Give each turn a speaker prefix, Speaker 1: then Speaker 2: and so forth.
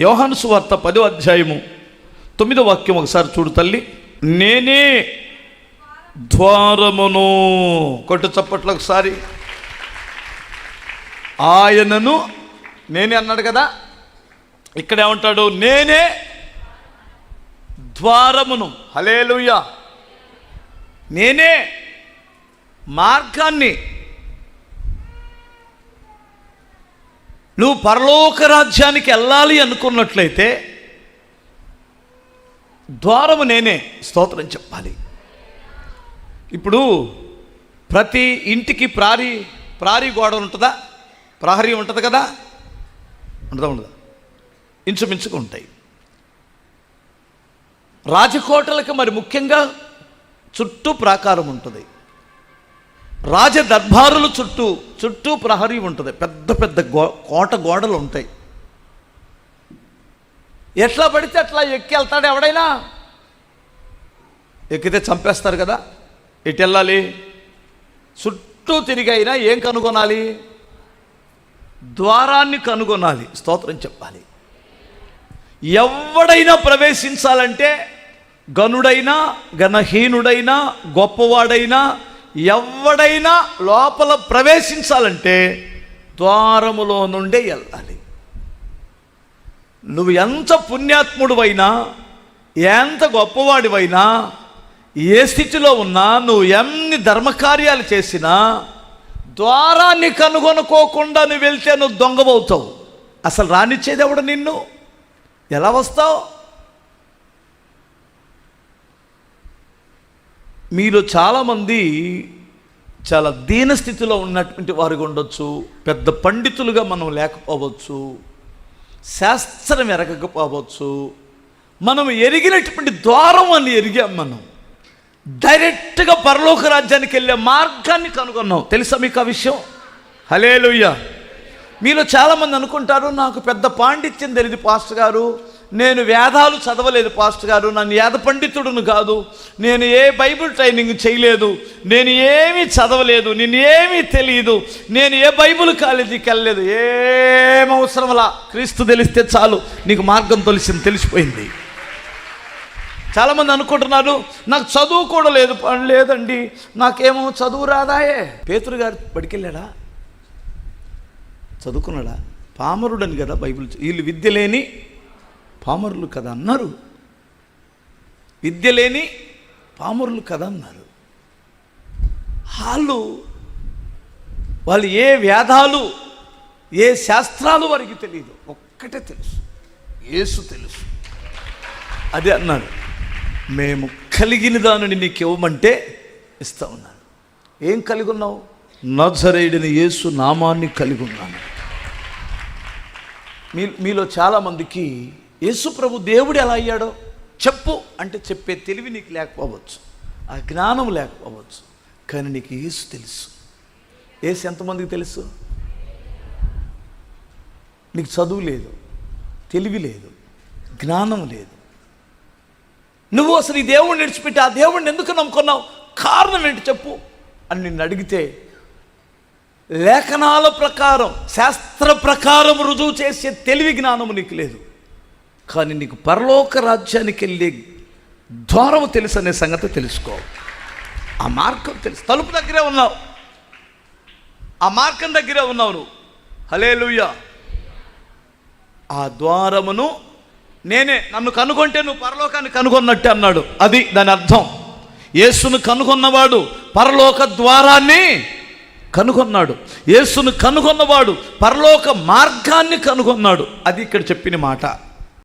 Speaker 1: యోహాను సువార్త పదో అధ్యాయము తొమ్మిదో వాక్యం ఒకసారి చూడు తల్లి. నేనే ద్వారమును కొట్టు చప్పట్లు ఒకసారి. ఆయనను నేనే అన్నాడు కదా ఇక్కడ ఏమంటాడు? నేనే ద్వారమును హలేలుయ్యా నేనే మార్గాన్ని నువ్వు పరలోక రాజ్యానికి వెళ్ళాలి అనుకున్నట్లయితే ద్వారము నేనే స్తోత్రం చెప్పాలి. ఇప్పుడు ప్రతి ఇంటికి ప్రారి ప్రారీ గోడ ఉంటుందా? ప్రహరీ ఉంటుంది కదా? ఉంటుందా ఉండదా? ఇంచుమించుకు ఉంటాయి. రాజకోటలకు మరి ముఖ్యంగా చుట్టూ ప్రాకారం ఉంటుంది. రాజ దర్బారుల చుట్టూ చుట్టూ ప్రహరీ ఉంటుంది. పెద్ద పెద్ద గో కోట గోడలు ఉంటాయి. ఎట్లా పడితే అట్లా ఎక్కి వెళ్తాడు ఎవడైనా? ఎక్కితే చంపేస్తారు కదా. ఎటు వెళ్ళాలి చుట్టూ తిరిగి అయినా ఏం కనుగొనాలి? ద్వారాన్ని కనుగొనాలి. స్తోత్రం చెప్పాలి. ఎవడైనా ప్రవేశించాలంటే గనుడైనా గణహీనుడైనా గొప్పవాడైనా ఎవడైనా లోపల ప్రవేశించాలంటే ద్వారములో నుండే వెళ్ళాలి. నువ్వు ఎంత పుణ్యాత్ముడివైనా ఎంత గొప్పవాడివైనా ఏ స్థితిలో ఉన్నా నువ్వు ఎన్ని ధర్మకార్యాలు చేసినా ద్వారాన్ని కనుగొనుకోకుండా నువ్వు వెళ్తే నువ్వు దొంగబోతావు అసలు రానిచ్చేది ఎవడు నిన్ను? ఎలా వస్తావు? మీలో చాలామంది చాలా దీన స్థితిలో ఉన్నటువంటి వారిగా ఉండొచ్చు పెద్ద పండితులుగా మనం లేకపోవచ్చు శాస్త్రం ఎరగకపోవచ్చు మనం ఎరిగినటువంటి ద్వారం అని ఎరిగాం మనం. డైరెక్ట్గా పరలోక రాజ్యానికి వెళ్ళే మార్గాన్ని కనుగొన్నాం. తెలుసా మీకు ఆ విషయం? హలేలుయ్య మీలో చాలామంది అనుకుంటారు నాకు పెద్ద పాండిత్యం తెలియదు పాస్టర్ గారు. నేను వేదాలు చదవలేదు పాస్టర్ గారు. నన్ను వేద పండితుడును కాదు. నేను ఏ బైబిల్ ట్రైనింగ్ చేయలేదు. నేను ఏమీ చదవలేదు. నేను ఏమీ తెలియదు నేను ఏ బైబిల్ కాలేజీకి వెళ్ళలేదు. ఏమవసరంలా క్రీస్తు తెలిస్తే చాలు. నీకు మార్గం తెలిసింది తెలిసిపోయింది. చాలామంది అనుకుంటున్నారు నాకు చదువు కూడా లేదు పని లేదండి. నాకేమో చదువు రాదాయే. పేతురు గారు బడికెళ్ళాడా? చదువుకున్నాడా? పామరుడని కదా బైబిల్ వీళ్ళు విద్య లేని పామరులు కదా అన్నారు. విద్య లేని పామరులు కదా అన్నారు. వాళ్ళు వాళ్ళు ఏ వేదాలు ఏ శాస్త్రాలు వారికి తెలియదు ఒక్కటే తెలుసు. యేసు తెలుసు. అదే అన్నారు. మేము కలిగిన దానిని నీకు ఇవ్వమంటే ఇస్తా ఉన్నాను. ఏం కలిగి ఉన్నావు? నజరేయుడిని యేసు నామాన్ని కలిగి ఉన్నాను. మీ మీలో చాలామందికి యేసుప్రభు దేవుడు ఎలా అయ్యాడో చెప్పు అంటే చెప్పే తెలివి నీకు లేకపోవచ్చు ఆ జ్ఞానం లేకపోవచ్చు కానీ నీకు యేసు తెలుసు. ఏసు ఎంతమందికి తెలుసు? నీకు చదువు లేదు తెలివి లేదు జ్ఞానం లేదు. నువ్వు అసలు ఈ దేవుడిని విడిచిపెట్టి ఆ దేవుడిని ఎందుకు నమ్ముకున్నావు? కారణం ఏంటి చెప్పు అని నిన్ను అడిగితే లేఖనాల ప్రకారం శాస్త్ర ప్రకారం రుజువు చేసే తెలివి జ్ఞానము నీకు లేదు. కానీ నీకు పరలోక రాజ్యానికి వెళ్ళే ద్వారం తెలుసు అనే సంగతి తెలుసుకో. ఆ మార్గం తెలుసు. తలుపు దగ్గరే ఉన్నావు. ఆ మార్గం దగ్గరే ఉన్నావు నువ్వు. హలే ఆ ద్వారమును నేనే నన్ను కనుగొంటే నువ్వు పరలోకాన్ని కనుగొన్నట్టే అన్నాడు. అది దాని అర్థం. యేసును కనుగొన్నవాడు పరలోక ద్వారాన్ని కనుగొన్నాడు. యేసును కనుగొన్నవాడు పరలోక మార్గాన్ని కనుగొన్నాడు. అది ఇక్కడ చెప్పిన మాట.